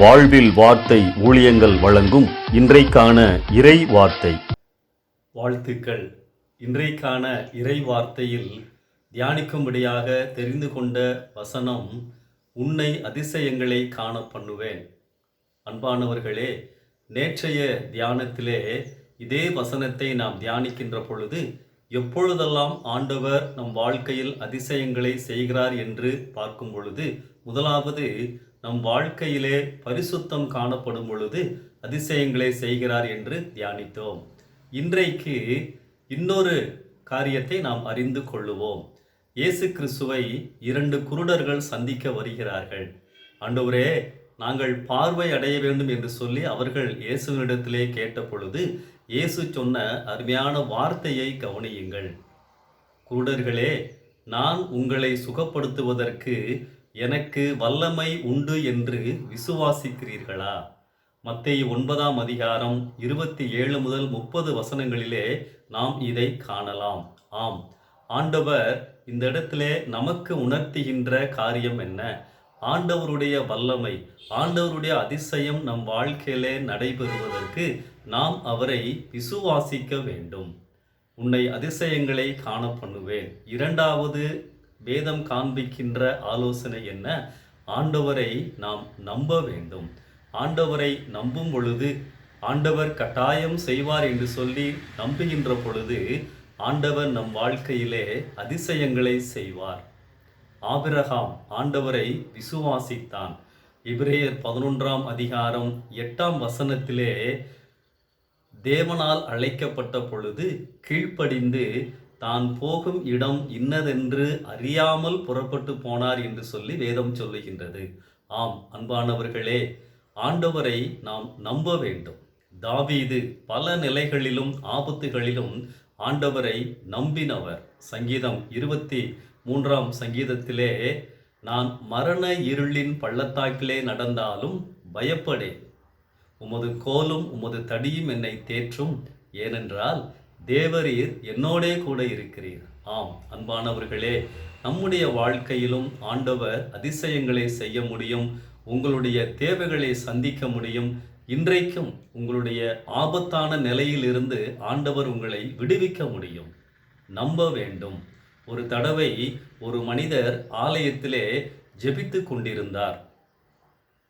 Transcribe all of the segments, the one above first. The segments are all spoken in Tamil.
வாழ்வில் வார்த்தை ஊழியங்கள் வழங்கும் இன்றைக்கான இறை வார்த்தை. வாழ்த்துக்கள். இன்றைக்கான இறை வார்த்தையில் தியானிக்கும்படியாக தெரிந்து கொண்ட வசனம் உன்னை அதிசயங்களை காண பண்ணுவேன். அன்பானவர்களே நேற்றைய தியானத்திலே இதே வசனத்தை நாம் தியானிக்கின்ற பொழுது எப்பொழுதெல்லாம் ஆண்டவர் நம் வாழ்க்கையில் அதிசயங்களை செய்கிறார் என்று பார்க்கும் பொழுது முதலாவது நம் வாழ்க்கையிலே பரிசுத்தம் காணப்படும் பொழுது அதிசயங்களை செய்கிறார் என்று தியானித்தோம். இன்றைக்கு இன்னொரு காரியத்தை நாம் அறிந்து கொள்ளுவோம். இயேசு கிறிஸ்துவை இரண்டு குருடர்கள் சந்திக்க வருகிறார்கள். ஆண்டவரே நாங்கள் பார்வை அடைய வேண்டும் என்று சொல்லி அவர்கள் இயேசுவினிடத்திலே கேட்ட பொழுது இயேசு சொன்ன அருமையான வார்த்தையை கவனியுங்கள். குருடர்களே நான் உங்களை சுகப்படுத்துவதற்கு எனக்கு வல்லமை உண்டு என்று விசுவாசிக்கிறீர்களா? மத்திய ஒன்பதாம் அதிகாரம் இருபத்தி ஏழு முதல் முப்பது வசனங்களிலே நாம் இதை காணலாம். ஆம். ஆண்டவர் இந்த இடத்திலே நமக்கு உணர்த்துகின்ற காரியம் என்ன? ஆண்டவருடைய வல்லமை ஆண்டவருடைய அதிசயம் நம் வாழ்க்கையிலே நடைபெறுவதற்கு நாம் அவரை விசுவாசிக்க வேண்டும். உன்னை அதிசயங்களை காண பண்ணுவேன் இரண்டாவது வேதம் காண்பிக்கின்ற ஆலோசனை என்ன? ஆண்டவரை நாம் நம்ப வேண்டும். ஆண்டவரை நம்பும் பொழுது ஆண்டவர் கட்டாயம் செய்வார் என்று சொல்லி நம்புகின்ற பொழுது ஆண்டவர் நம் வாழ்க்கையிலே அதிசயங்களை செய்வார். ஆபிரகாம் ஆண்டவரை விசுவாசித்தான். இப்ரேயர் பதினொன்றாம் அதிகாரம் எட்டாம் வசனத்திலே தேவனால் அழைக்கப்பட்ட பொழுது கீழ்ப்படிந்து தான் போகும் இடம் இன்னதென்று அறியாமல் புறப்பட்டு போனார் என்று சொல்லி வேதம் சொல்லுகின்றது. ஆம் அன்பானவர்களே ஆண்டவரை நாம் நம்ப வேண்டும். தாவீது பல நிலைகளிலும் ஆபத்துகளிலும் ஆண்டவரை நம்பினவர். சங்கீதம் இருபத்தி மூன்றாம் சங்கீதத்திலே நான் மரண இருளின் பள்ளத்தாக்கிலே நடந்தாலும் பயப்படேன். உமது கோலும் உமது தடியும் என்னை தேற்றும். ஏனென்றால் தேவரீர் என்னோடே கூட இருக்கிறீர். ஆம் அன்பானவர்களே நம்முடைய வாழ்க்கையிலும் ஆண்டவர் அதிசயங்களை செய்ய முடியும் உங்களுடைய தேவைகளை சந்திக்க முடியும். இன்றைக்கும் உங்களுடைய ஆபத்தான நிலையிலிருந்து ஆண்டவர் உங்களை விடுவிக்க முடியும். நம்ப வேண்டும். ஒரு தடவை ஒரு மனிதர் ஆலயத்திலே ஜெபித்து கொண்டிருந்தார்.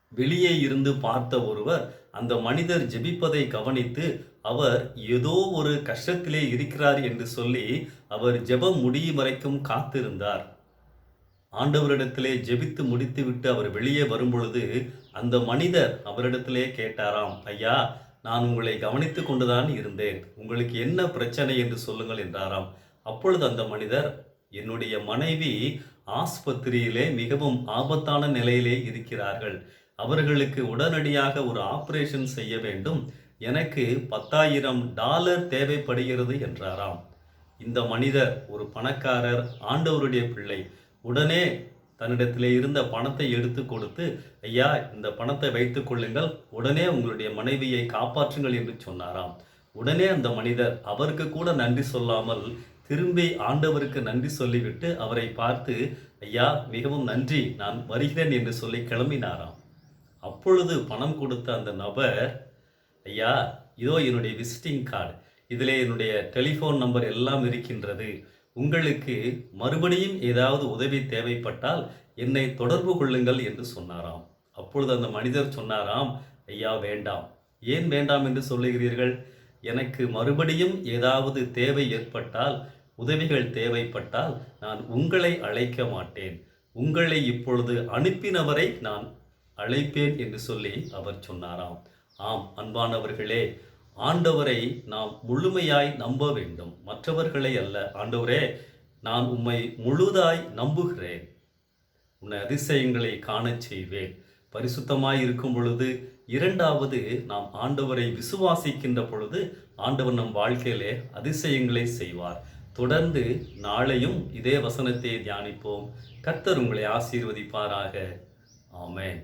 வெளியே இருந்து பார்த்த ஒருவர் அந்த மனிதர் ஜெபிப்பதை கவனித்து அவர் ஏதோ ஒரு கஷ்டத்திலே இருக்கிறார் என்று சொல்லி அவர் ஜெபம் முடியும் வரைக்கும் காத்திருந்தார். ஆண்டவரிடத்திலே ஜெபித்து முடித்துவிட்டு அவர் வெளியே வரும்பொழுது அந்த மனிதர் அவரிடத்திலே கேட்டாராம் ஐயா நான் உங்களை கவனித்து கொண்டுதான் இருந்தேன். உங்களுக்கு என்ன பிரச்சனை என்று சொல்லுங்கள் என்றாராம். அப்பொழுது அந்த மனிதர் என்னுடைய மனைவி ஆஸ்பத்திரியிலே மிகவும் ஆபத்தான நிலையிலே இருக்கிறார்கள். அவர்களுக்கு உடனடியாக ஒரு ஆபரேஷன் செய்ய வேண்டும். எனக்கு பத்தாயிரம் டாலர் தேவைப்படுகிறது என்றாராம். இந்த மனிதர் ஒரு பணக்காரர் ஆண்டவருடைய பிள்ளை. உடனே தன்னிடத்திலே இருந்த பணத்தை எடுத்து கொடுத்து ஐயா இந்த பணத்தை வைத்துக் கொள்ளுங்கள். உடனே உங்களுடைய மனைவியை காப்பாற்றுங்கள் என்று சொன்னாராம். உடனே அந்த மனிதர் அவருக்கு கூட நன்றி சொல்லாமல் திரும்பி ஆண்டவருக்கு நன்றி சொல்லிவிட்டு அவரை பார்த்து ஐயா மிகவும் நன்றி. நான் வருகிறேன் என்று சொல்லி கிளம்பினாராம். அப்பொழுது பணம் கொடுத்த அந்த நபர் ஐயா இதோ என்னுடைய விசிட்டிங் கார்டு இதிலே என்னுடைய டெலிஃபோன் நம்பர் எல்லாம் இருக்கின்றது. உங்களுக்கு மறுபடியும் ஏதாவது உதவி தேவைப்பட்டால் என்னை தொடர்பு கொள்ளுங்கள் என்று சொன்னாராம். அப்பொழுது அந்த மனிதர் சொன்னாராம் ஐயா வேண்டாம். ஏன் வேண்டாம் என்று சொல்லுகிறீர்கள்? எனக்கு மறுபடியும் ஏதாவது தேவை ஏற்பட்டால் உதவிகள் தேவைப்பட்டால் நான் உங்களை அழைக்க மாட்டேன். உங்களை இப்பொழுது அனுப்பினவரை நான் அழைப்பேன் என்று சொல்லி அவர் சொன்னாராம். ஆம் அன்பானவர்களே ஆண்டவரை நாம் முழுமையாய் நம்ப வேண்டும். மற்றவர்களை அல்ல. ஆண்டவரே நான் உம்மை முழுதாய் நம்புகிறேன். உன்னை அதிசயங்களை காணச் செய்வேன். பரிசுத்தமாய் இருக்கும் பொழுது இரண்டாவது நாம் ஆண்டவரை விசுவாசிக்கின்ற பொழுது ஆண்டவர் நம் வாழ்க்கையிலே அதிசயங்களை செய்வார். தொடர்ந்து நாளையும் இதே வசனத்தை தியானிப்போம். கர்த்தர் உங்களை ஆசீர்வதிப்பாராக. ஆமேன்.